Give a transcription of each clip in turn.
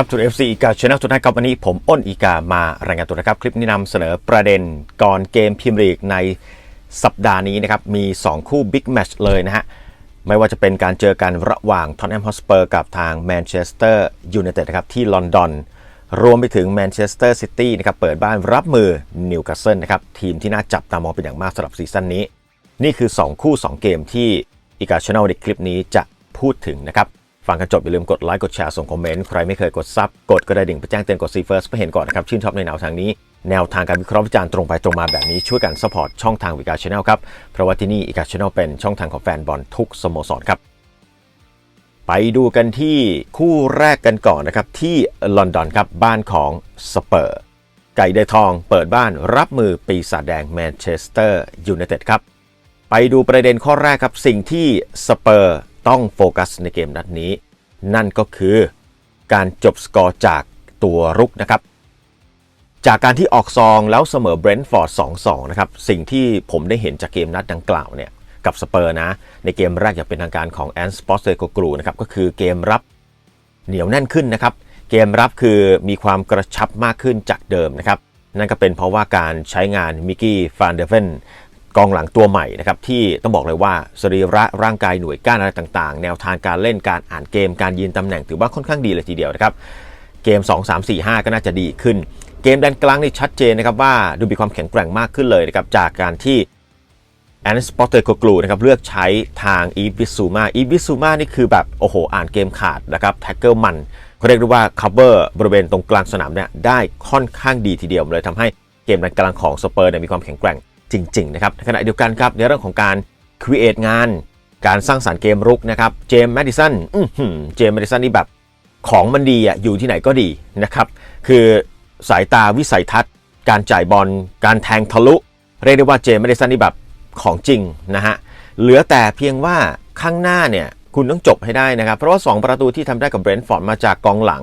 ครับทุน FC อีกาช anel ทุกท่านครับวันนี้ผมอ้นอีกามารายงานตัวนะครับ คลิปนี้นำเสนอประเด็นก่อนเกมพรีเมียร์ลีกในสัปดาห์นี้นะครับ มี 2 คู่บิ๊กแมตช์เลยนะฮะ ไม่ว่าจะเป็นการเจอกันระหว่างทอนแอมฮอสเปอร์กับทางแมนเชสเตอร์ยูไนเต็ดนะครับ ที่ลอนดอน รวมไปถึงแมนเชสเตอร์ซิตี้นะครับ เปิดบ้านรับมือนิวคาสเซิลนะครับ ทีมที่น่าจับตามองเป็นอย่างมากสำหรับซีซั่นนี้ นี่คือ 2 คู่ 2 เกมที่อีกาช anel ในคลิปนี้จะพูดถึงนะครับ ฟังกันจบอย่าลืมกดไลค์กดแชร์ส่งคอมเมนต์ใครไม่เคยกดซับกดกระดิ่งไปแจ้งเตือนกดซีเฟิร์สเพื่อเห็นก่อนนะครับชื่นชอบในแนวทางนี้ แนวทางการวิเคราะห์วิจารณ์ตรงไปตรงมาแบบนี้ช่วยกันสปอร์ตช่องทางวิกาช anel ครับเพราะว่าที่นี่อีกาช anel เป็นช่องทางของแฟนบอลทุกสโมสรครับไปดูกันที่คู่แรกกันก่อนนะครับที่ลอนดอนครับบ้านของสเปอร์ไก่เดทองเปิดบ้านรับมือปีศาจแดงแมนเชสเตอร์ยูไนเต็ดครับไปดูประเด็นข้อแรกครับสิ่งที่สเปอร์ ต้องโฟกัสในเกมนัดนี้ นั่นก็คือการจบสกอร์จากตัวรุกนะครับ จากการที่ออกซองแล้วเสมอเบรนท์ฟอร์ด 2-2 นะครับ สิ่งที่ผมได้เห็นจากเกมนัดดังกล่าวเนี่ยกับสเปอร์นะ ในเกมแรกอย่างเป็นทางการของแอนสปอร์ตเซโกกรูนะครับก็คือเกมรับเหนียวแน่นขึ้นนะครับ เกมรับคือมีความกระชับมากขึ้นจากเดิมนะครับ นั่นก็เป็นเพราะว่าการใช้งานมิกกี้ฟานเดเฟน กองหลังตัวใหม่นะครับที่ต้องบอกเลยว่าสรีระร่างกายหน่วยก้านอะไรต่างๆ แนวทางการเล่นการอ่านเกมการยืนตำแหน่งถือว่าค่อนข้างดีเลยทีเดียวนะครับเกม 2 3 4 5 ก็น่าจะดีขึ้น เกมแดนกลางนี่ชัดเจนนะครับว่าดูมีความแข็งแกร่งมากขึ้นเลยนะครับจากการที่แอนสปอร์เตอร์โกลูนะครับเลือกใช้ทางอีบิซูมาอีบิซูมานี่คือแบบโอ้โหอ่านเกมขาดนะครับแท็กเกิลมันเขาเรียกได้ว่าคัฟเวอร์บริเวณตรงกลางสนามเนี่ยได้ค่อนข้างดีทีเดียวเลยทำให้เกมแดนกลางของสเปอร์เนี่ยมีความแข็งแกร่ง จริงๆนะครับในขณะเดียวกันครับในเรื่องของการครีเอทงาน การสร้างสารรค์เกมรุกนะครับเจมส์แมดิสันเจมส์แมดิสันนี่แบบของมันดีอะอยู่ที่ไหนก็ดีนะครับคือสายตาวิสัยทัศน์ การจ่ายบอลการแทงทะลุ เรียกได้ว่าเจมส์แมดิสันนี่แบบของจริงนะฮะเหลือแต่เพียงว่าข้างหน้าเนี่ยคุณต้องจบให้ได้นะครับ เพราะว่า 2 ประตูที่ทำได้กับเบรนท์ฟอร์ดมาจากกองหลัง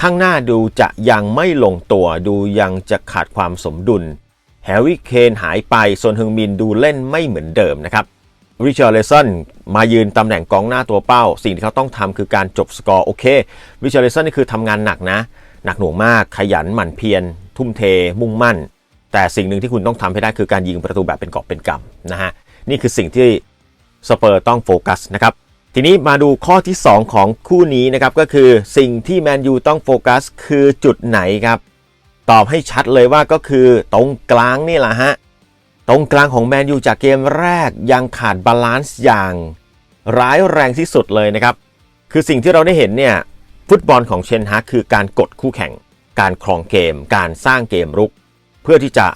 ข้างหน้าดูจะยังไม่ลงตัวดูยังจะขาดความสมดุล แฮร์รี่เคนหายไปส่วนฮึงมินดูเล่นไม่เหมือนเดิมนะครับริชาร์เลสันมายืนตำแหน่งกองหน้าตัวเป้า สิ่งที่เขาต้องทำคือการจบสกอร์โอเคริชาร์เลสันนี่คือทำงานหนักนะ หนักหน่วงมากขยันหมั่นเพียรทุ่มเท มุ่งมั่น แต่สิ่งหนึ่งที่คุณต้องทำให้ได้คือการยิงประตูแบบเป็นกอบเป็นกำนะฮะนี่คือสิ่งที่สเปอร์ต้องโฟกัสนะครับทีนี้มาดูข้อที่ 2 ของคู่นี้นะครับก็คือสิ่งที่แมนยูต้องโฟกัสคือจุดไหนครับ ตอบให้ชัดเลยว่าก็คือตรงกลางนี่แหละฮะ ตรงกลางของแมนยูจากเกมแรกยังขาดบาลานซ์อย่างร้ายแรงที่สุดเลยนะครับ คือสิ่งที่เราได้เห็นเนี่ย ฟุตบอลของเชนฮากคือการกดคู่แข่ง การครองเกม การสร้างเกมรุก เพื่อที่จะ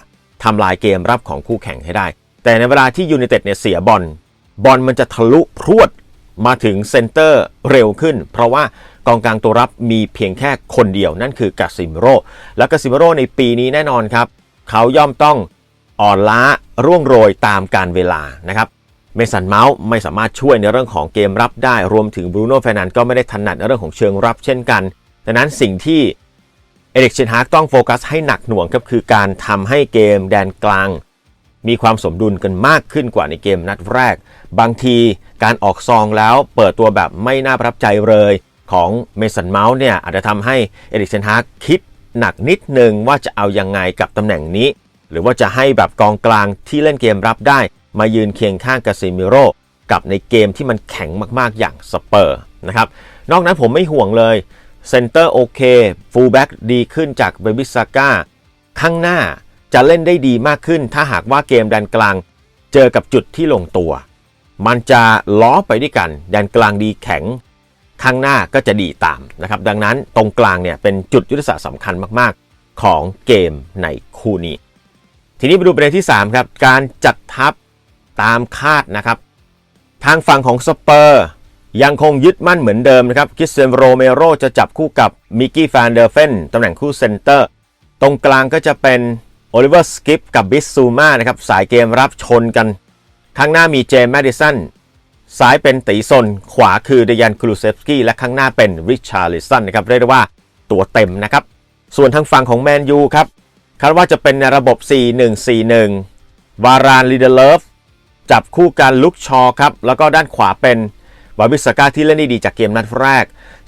ทำลายเกมรับของคู่แข่งให้ได้ แต่ในเวลาที่ยูไนเต็ดเนี่ยเสียบอลบอลมันจะทะลุพรวดมาถึงเซนเตอร์เร็วขึ้น เพราะว่า กองกลางตัวรับมีเพียงแค่คนเดียวนั่นคือกาซิมโรและกาซิมโรในปีนี้แน่นอนครับ เขาย่อมต้องอ่อนล้าร่วงโรยตามการเวลานะครับเมสันเมาส์ไม่สามารถช่วยในเรื่องของเกมรับได้ รวมถึงบรูโน่เฟรนันก็ไม่ได้ถนัดในเรื่องของเชิงรับเช่นกัน ดังนั้นสิ่งที่เอริกเชนฮากต้องโฟกัสให้หนักหน่วงก็คือการทำให้เกมแดนกลาง มีความสมดุลกันมากขึ้นกว่าในเกมนัดแรก บางทีการออกซองแล้วเปิดตัวแบบไม่น่าประทับใจเลย ของเมสันเมาส์เนี่ยอาจจะทำให้เอริกเชนฮากคิดหนักนิดนึงว่าจะเอายังไงกับตำแหน่งนี้ หรือว่าจะให้แบบกองกลางที่เล่นเกมรับได้ มายืนเคียงข้างกาซิมิโร่กับในเกมที่มันแข็งมากๆอย่างสเปอร์นะครับนอกนั้นผมไม่ห่วงเลยเซนเตอร์โอเคฟูลแบ็กดีขึ้นจากเบบิซาก้าข้างหน้าจะเล่นได้ดีมากขึ้น ถ้าหากว่าเกมแดนกลาง เจอกับจุดที่ลงตัว มันจะล้อไปด้วยกันแดนกลางดีแข็ง ข้างหน้าก็จะดีตามนะครับ ดังนั้นตรงกลางเนี่ยเป็นจุดยุทธศาสตร์สำคัญมาก ๆ ของเกมในคู่นี้ ทีนี้มาดูประเด็นที่3ครับการจัดทัพตามคาดนะครับ ทางฝั่งของสเปอร์ยังคงยึดมั่นเหมือนเดิมนะครับคริสเตียนโรเมโรจะจับคู่กับมิกกี้ฟานเดอร์เฟนตำแหน่งคู่เซนเตอร์ ตรงกลางก็จะเป็นโอลิเวอร์สกิปกับบิสซูมานะครับสายเกมรับชนกัน ข้างหน้ามีเจมส์แมดิสัน ซ้ายเป็นตีซน ขวาคือเดยันครูเซฟสกี้และข้างหน้าเป็นริชาร์ลิสันนะครับเรียกได้ว่าตัวเต็มนะครับ ส่วนทางฝั่งของแมนยูครับคาดว่าจะเป็นในระบบ 4-1-4-1 วารานลีเดเลฟจับคู่กันลุกชอครับ แล้วก็ด้านขวาเป็นวาวิสกาที่เล่นได้ดีจากเกมนัดแรก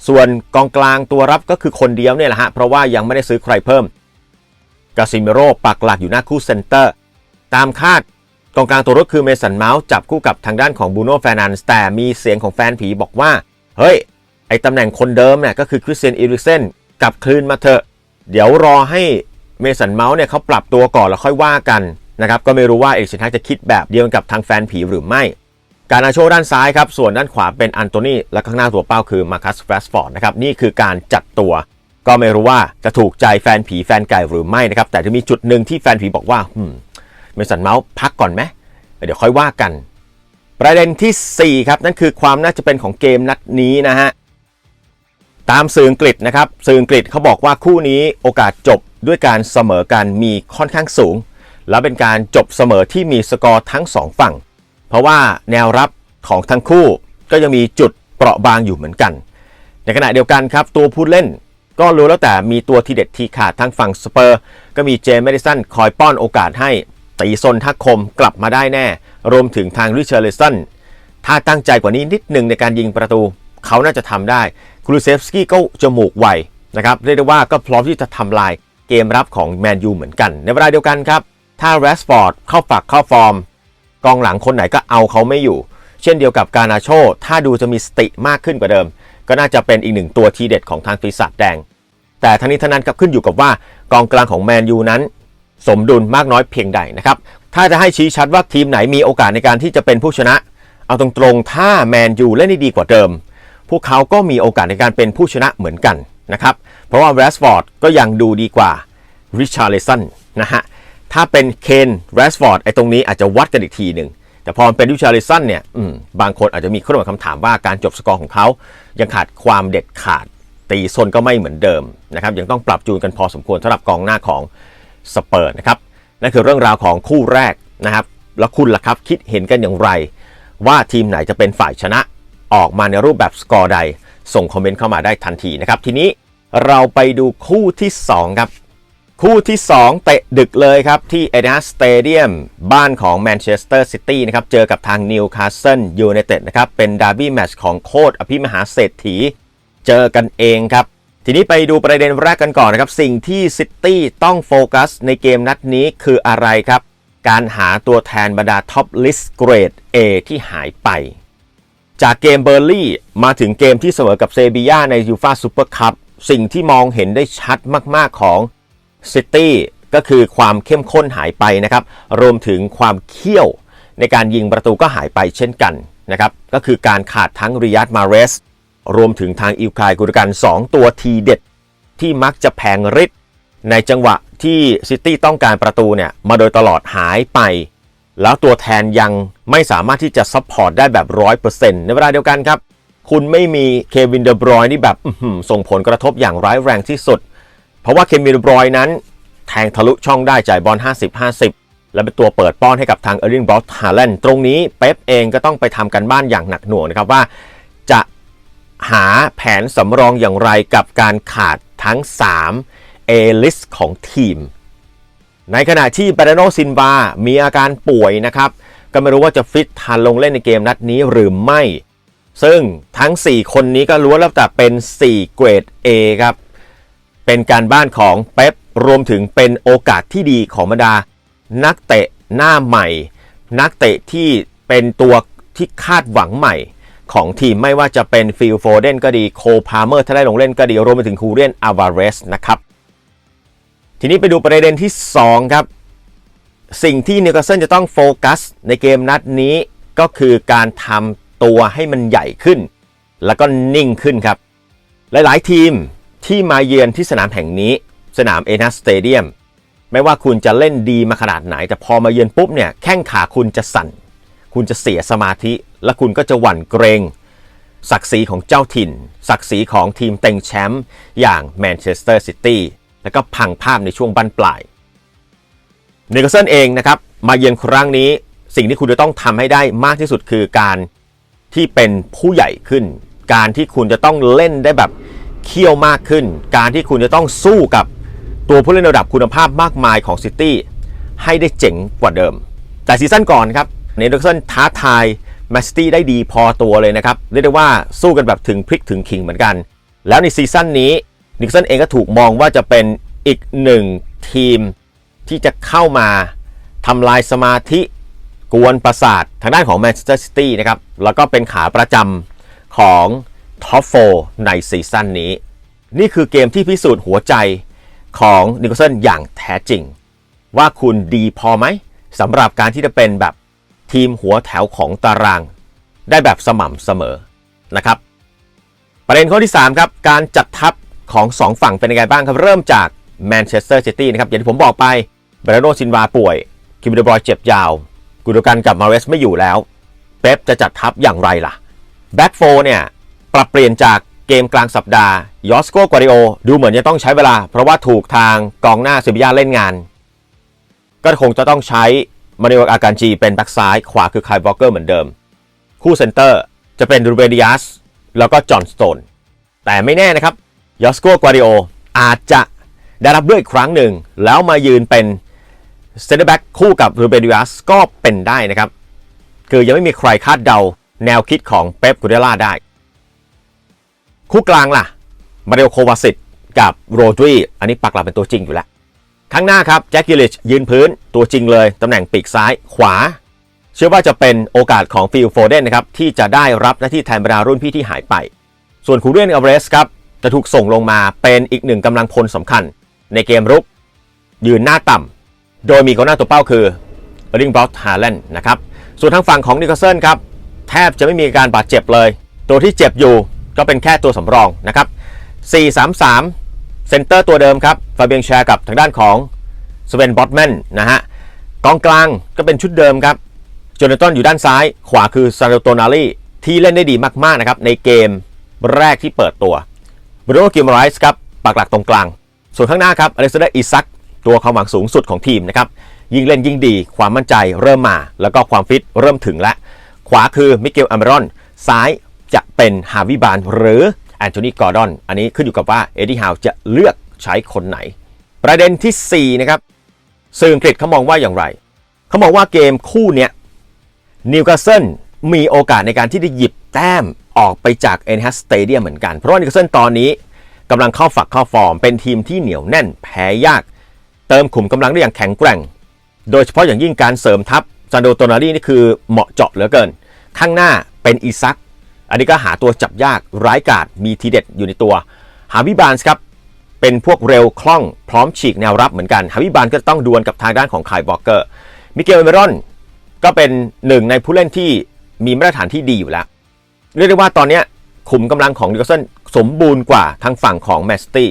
ส่วนกองกลางตัวรับก็คือคนเดียวเนี่ยแหละฮะ เพราะว่ายังไม่ได้ซื้อใครเพิ่มกาซิเมโรปักหลักอยู่หน้าคู่เซนเตอร์ ตามคาด กองกลางตัวรถคือเมสันเมาส์จับคู่กับทางด้านของบูโน่แฟนันส์แต่มีเสียงของแฟนผีบอกว่า เฮ้ย ไอตำแหน่งคนเดิมเนี่ยก็คือคริสเตียนอีริเซนกลับคืนมาเถอะ เดี๋ยวรอให้เมสันเมาส์เนี่ยเขาปรับตัวก่อนแล้วค่อยว่ากันนะครับก็ไม่รู้ว่าเอริกเซนทักจะคิดแบบเดียวกับทางแฟนผีหรือไม่ การอาโชด้านซ้ายครับส่วนด้านขวาเป็นอันโตนีและข้างหน้าตัวเป้าคือมาคัสแฟรสฟอร์ดนะครับนี่คือการจัดตัว ก็ไม่รู้ว่าจะถูกใจแฟนผีแฟนไก่หรือไม่นะครับแต่จะมีจุดหนึ่งที่แฟนผีบอกว่าหืม เมสันเมาส์พักก่อนไหมเดี๋ยวค่อยว่ากัน ประเด็นทีสี่ 4 ครับนั่นคือความน่าจะเป็นของเกมนัดนี้นะฮะตามสื่ออังกฤษนะครับสื่ออังกฤษเขาบอกว่าคู่นี้โอกาสจบด้วยการเสมอกันมีค่อนข้างสูง และเป็นการจบเสมอที่มีสกอร์ทั้งสองฝั่ง เพราะว่าแนวรับของทั้งคู่ก็ยังมีจุดเปราะบางอยู่เหมือนกัน ในขณะเดียวกันครับ ตัวผู้เล่นก็รู้แล้วแต่มีตัวทีเด็ดทีขาดทั้งฝั่งสเปอร์ ก็มีเจมส์แมดิสันคอยป้อนโอกาสให้ ตีซนทักคมกลับมาได้แน่ รวมถึงทางริชาร์ลสันถ้าตั้งใจกว่านี้นิดหนึ่งในการยิงประตู เขาน่าจะทำได้ครูเซฟสกี้ก็จมูกไวนะครับเรียกได้ว่าก็พร้อมที่จะทำลายเกมรับของแมนยูเหมือนกัน ในเวลาเดียวกันครับ ถ้าแรสฟอร์ดเข้าฝักเข้าฟอร์ม กองหลังคนไหนก็เอาเขาไม่อยู่ เช่นเดียวกับการนาโช ถ้าดูจะมีสติมากขึ้นกว่าเดิม ก็น่าจะเป็นอีกหนึ่งตัวทีเด็ดของทางปีศาจแดง แต่ทั้งนี้ทั้งนั้นก็ขึ้นอยู่กับว่ากองกลางของแมนยูนั้น สมดุลมากน้อยเพียงใดนะครับ ถ้าจะให้ชี้ชัดว่าทีมไหนมีโอกาสในการที่จะเป็นผู้ชนะ เอาตรงๆ ถ้าแมนยูเล่นได้ดีกว่าเดิม พวกเขาก็มีโอกาสในการเป็นผู้ชนะเหมือนกันนะครับ เพราะว่าแรสฟอร์ดก็ยังดูดีกว่าริชาร์ลสันนะฮะ ถ้าเป็นเคนแรสฟอร์ดไอ้ตรงนี้อาจจะวัดกันอีกทีหนึ่ง แต่พอเป็นริชาร์ลสันเนี่ยบางคนอาจจะมีข้อคำถามว่าการจบสกอร์ของเขา ยังขาดความเด็ดขาดตีโซนก็ไม่เหมือนเดิมนะครับยังต้องปรับจูนกันพอสมควรสำหรับกองหน้าของ สเปอร์นะครับนั่นคือเรื่องราวของคู่แรกนะครับ แล้วคุณล่ะครับคิดเห็นกันอย่างไร ว่าทีมไหนจะเป็นฝ่ายชนะออกมาในรูปแบบสกอร์ใด ส่งคอมเมนต์เข้ามาได้ทันทีนะครับ ทีนี้เราไปดูคู่ที่ 2 ครับ คู่ที่ 2 เตะดึกเลยครับ ที่เอเดนสเตเดียมบ้านของแมนเชสเตอร์ซิตี้นะครับ เจอกับทางนิวคาสเซิลยูไนเต็ดนะครับ เป็นดาร์บี้แมตช์ของโคตรอภิมหาเศรษฐี เจอกันเองครับ ทีนี้ไปดูประเด็นแรกกันก่อนนะครับ สิ่งที่ซิตี้ต้องโฟกัสในเกมนัดนี้คืออะไรครับ การหาตัวแทนบรรดาท็อปลิสต์เกรด A ที่หายไป จากเกมเบอร์ลี่มาถึงเกมที่เสมอกับเซบียาในยูฟาซูเปอร์คัพสิ่งที่มองเห็นได้ชัดมากๆของซิตี้ก็คือความเข้มข้นหายไปนะครับ รวมถึงความเขี้ยวในการยิงประตูก็หายไปเช่นกันนะครับ ก็คือการขาดทั้งริยัตมาเรส รวมถึงทางอิวคายกุรกัน2 ตัวทีเด็ด ที่มักจะแพงฤทธิ์ในจังหวะที่ซิตี้ต้องการประตูเนี่ยมาโดยตลอดหายไป แล้วตัวแทนยังไม่สามารถที่จะซัพพอร์ตได้แบบร้อยเปอร์เซ็นต์ในเวลาเดียวกันครับ คุณไม่มีเควินเดอบรอยนี่แบบส่งผลกระทบอย่างร้ายแรงที่สุด เพราะว่าเควินเดอบรอยนั้น แทงทะลุช่องได้จ่ายบอล 50-50และเป็นตัวเปิดป้อนให้กับทางเออร์ลิงบรอสฮาแลนด์ตรงนี้เป๊ปเองก็ต้องไปทำกันบ้านอย่างหนักหน่วงนะครับว่า จะ หาแผนสำรองอย่างไรกับการขาดทั้ง 3 A list ของทีม ในขณะที่บรโนซินวามีอาการป่วยนะครับ ก็ไม่รู้ว่าจะฟิตทันลงเล่นในเกมนัดนี้หรือไม่ ซึ่งทั้ง 4 คนนี้ก็ล้วนแล้วแต่เป็น 4 เกรด A ครับ เป็นการบ้านของเป๊ปรวมถึงเป็นโอกาสที่ดีของบรรดา นักเตะหน้าใหม่ นักเตะที่เป็นตัวที่คาดหวังใหม่ ของทีมไม่ว่าจะเป็นฟิลโฟเดนก็ดีโคพาเมอร์ถ้าได้ลงเล่นก็ดีรวมไปถึงคูเรียนอาวาเรสนะครับทีนี้ไปดูประเด็นที่ 2 ครับ สิ่งที่นิวคาสเซิลจะต้องโฟกัสในเกมนัดนี้ก็คือการทำตัวให้มันใหญ่ขึ้น แล้วก็นิ่งขึ้นครับ หลายๆ ทีมที่มาเยือนที่สนามแห่งนี้ สนามเอนัสสเตเดียมไม่ว่าคุณจะเล่นดีมาขนาดไหน แต่พอมาเยือนปุ๊บเนี่ยแข้งขาคุณจะสั่น คุณจะเสียสมาธิ และคุณก็จะหวั่นเกรง ศักดิ์ศรีของเจ้าถิ่น ศักดิ์ศรีของทีมเต็งแชมป์อย่างแมนเชสเตอร์ซิตี้แล้วก็พังภาพในช่วงบั้นปลายนิวคาสเซิลเองนะครับมาเยือนครั้งนี้สิ่งที่คุณจะต้องทำให้ได้มากที่สุดคือการที่เป็นผู้ใหญ่ขึ้น การที่คุณจะต้องเล่นได้แบบเขี้ยวมากขึ้น การที่คุณจะต้องสู้กับตัวผู้เล่นระดับคุณภาพมากมายของซิตี้ให้ได้เจ๋งกว่าเดิม แต่ซีซั่นก่อนครับ เนเดอร์สันท้าทายแมนซิตี้ได้ดีพอตัวเลยนะครับ เรียกได้ว่าสู้กันแบบถึงพริกถึงขิงเหมือนกัน แล้วในซีซั่นนี้นิกสันเองก็ถูกมองว่าจะเป็นอีกหนึ่งทีมที่จะเข้ามาทำลายสมาธิกวนประสาททางด้านของแมนเชสเตอร์ซิตี้นะครับ แล้วก็เป็นขาประจำของท็อปโฟในซีซั่นนี้ นี่คือเกมที่พิสูจน์หัวใจของนิโคลสันอย่างแท้จริง ว่าคุณดีพอไหมสำหรับการที่จะเป็นแบบ ทีมหัวแถวของตาราง ได้แบบสม่ำเสมอนะครับ ประเด็นข้อที่ 3 ครับ การจัดทัพของ 2 ฝั่งเป็นยังไงบ้างครับ เริ่มจากแมนเชสเตอร์ซิตี้นะครับ อย่างที่ผมบอกไปเบรโนซินวาป่วย คิมเดบรอยเจ็บยาว กุโดกันกับมาเรสไม่อยู่แล้ว เป๊ปจะจัดทัพอย่างไรล่ะแบ็กโฟเนี่ยปรับเปลี่ยนจากเกมกลางสัปดาห์ยอสโกกวาริโอดูเหมือนจะต้องใช้เวลา เพราะว่าถูกทางกองหน้าเซบียาเล่นงาน ก็คงจะต้องใช้ มาริโออาการจีเป็นแบ็กซ้าย ขวาคือไคลบล็อกเกอร์เหมือนเดิม คู่เซนเตอร์จะเป็นรูเบดิอัสแล้วก็จอห์นสโตน แต่ไม่แน่นะครับยอสโกกวาริโออาจจะได้รับเลือกอีกครั้งหนึ่ง แล้วมายืนเป็นเซนเตอร์แบ็กคู่กับรูเบดิอัสก็เป็นได้นะครับ คือยังไม่มีใครคาดเดาแนวคิดของเป๊ปกูเดล่าได้ คู่กลางล่ะ มาริโอโควาสิตกับโรดรีอันนี้ปักหลักเป็นตัวจริงอยู่แล้ว ข้างหน้าครับแจ็คกิลิชยืนพื้นตัวจริงเลยตำแหน่งปีกซ้ายขวา เชื่อว่าจะเป็นโอกาสของฟิลโฟเดนนะครับที่จะได้รับหน้าที่แทนบรรดารุ่นพี่ที่หายไป ส่วนคูเรียนอัลเรสครับจะถูกส่งลงมาเป็นอีกหนึ่งกำลังพลสำคัญ ในเกมรุก ยืนหน้าต่ำโดยมีกองหน้าตัวเป้าคือริงบรอตฮาร์เลนนะครับส่วนทางฝั่งของนิโคลเซนครับแทบจะไม่มีการบาดเจ็บเลย ตัวที่เจ็บอยู่ก็เป็นแค่ตัวสำรองนะครับ4-3-3 เซนเตอร์ตัวเดิมครับฟาเบียงแชร์กับทางด้านของสเวนบอตแมนนะฮะกองกลางก็เป็นชุดเดิมครับโจนาธอนอยู่ด้านซ้าย ขวาคือซาร์โตนาลีที่เล่นได้ดีมาก ๆ นะครับ ในเกมแรกที่เปิดตัวบรูโนกิมไรส์ครับปักหลักตรงกลาง ส่วนข้างหน้าครับอเล็กซานเดอร์อิซักตัวความหวังสูงสุดของทีมนะครับ ยิ่งเล่นยิ่งดี ความมั่นใจเริ่มมา แล้วก็ความฟิตเริ่มถึงแล้วขวาคือมิเกลอเมรอน ซ้ายจะเป็นฮาวิบานหรือ แอนโทนีกอร์ดอน อันนี้ขึ้นอยู่กับว่าเอ็ดดี้ฮาวจะเลือกใช้คนไหน ประเด็นทีสี่4นะครับสื่ออังกฤษเขามองว่าอย่างไร เขามองว่าเกมคู่เนี้ยนิวคาสเซิลมีโอกาสในการที่จะหยิบแต้มออกไปจากเอ็นฮัสสเตเดียมเหมือนกัน เพราะว่านิวคาสเซิลตอนนี้กำลังเข้าฝักเข้าฟอร์ม เป็นทีมที่เหนียวแน่นแพ้ยาก เติมขุมกำลังได้อย่างแข็งแกร่ง โดยเฉพาะอย่างยิ่งการเสริมทัพซันโดโตนารีนี่คือเหมาะเจาะเหลือเกิน ข้างหน้าเป็นอีซัก อันนี้ก็หาตัวจับยากร้ายกาจมีทีเด็ดอยู่ในตัว ฮาวิบานส์ครับเป็นพวกเร็วคล่องพร้อมฉีกแนวรับเหมือนกัน ฮาวิบานก็ต้องดวลกับทางด้านของคายบอกเกอร์ มิเกลเมรอนก็เป็นหนึ่งในผู้เล่นที่มีมาตรฐานที่ดีอยู่แล้ว เรียกได้ว่าตอนนี้ขุมกำลังของนิวคาสเซิลสมบูรณ์กว่าทางฝั่งของแมนซิตี้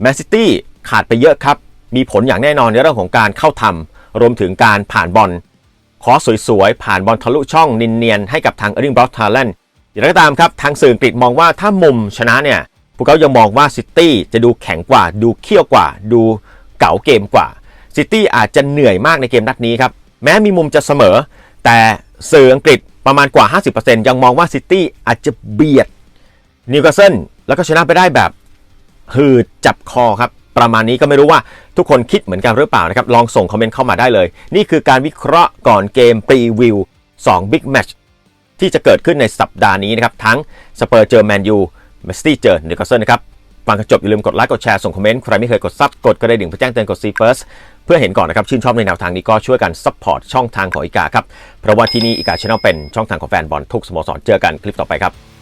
แมนซิตี้ขาดไปเยอะครับ มีผลอย่างแน่นอนในเรื่องของการเข้าทำรวมถึงการผ่านบอลขอสวยๆ ผ่านบอลทะลุช่องนินเนียนให้กับทางเอริงบล็อกทาร์เลน อย่างไรก็ตามครับทางสื่ออังกฤษมองว่าถ้ามุมชนะเนี่ยพวกเขายังมองว่าซิตี้จะดูแข็งกว่า ดูเขี้ยวกว่า ดูเก๋าเกมกว่าซิตี้อาจจะเหนื่อยมากในเกมนัดนี้ครับแม้มีมุมจะเสมอ แต่สื่ออังกฤษประมาณกว่า 50%ยังมองว่าซิตี้อาจจะเบียดนิวคาสเซิลแล้วก็ชนะไปได้แบบหืดจับคอครับประมาณนี้ก็ไม่รู้ว่าทุกคนคิดเหมือนกันหรือเปล่านะครับ ลองส่งคอมเมนต์เข้ามาได้เลย นี่คือการวิเคราะห์ก่อนเกมปรีวิว2 Big Match ที่จะเกิดขึ้นในสัปดาห์นี้นะครับ ทั้งสเปอร์เจอแมนยูแมสตี้เจอนิวคาสเซิลนะครับฟังกันจบอย่าลืมกดไลค์กดแชร์ส่งคอมเมนต์ใครไม่เคยกดซับกดก็ไดิ่งเพื่อแจ้งเตือนกดซีเฟิร์สเพื่อเห็นก่อนนะครับ ชื่นชอบในแนวทางนี้ก็ช่วยกันซัพพอร์ตช่องทางของอีกาครับเพราะว่าที่นี่อีกาชแนลเป็นช่องทางของแฟนบอลทุกสโมสรเจอกันคลิปต่อไปครับ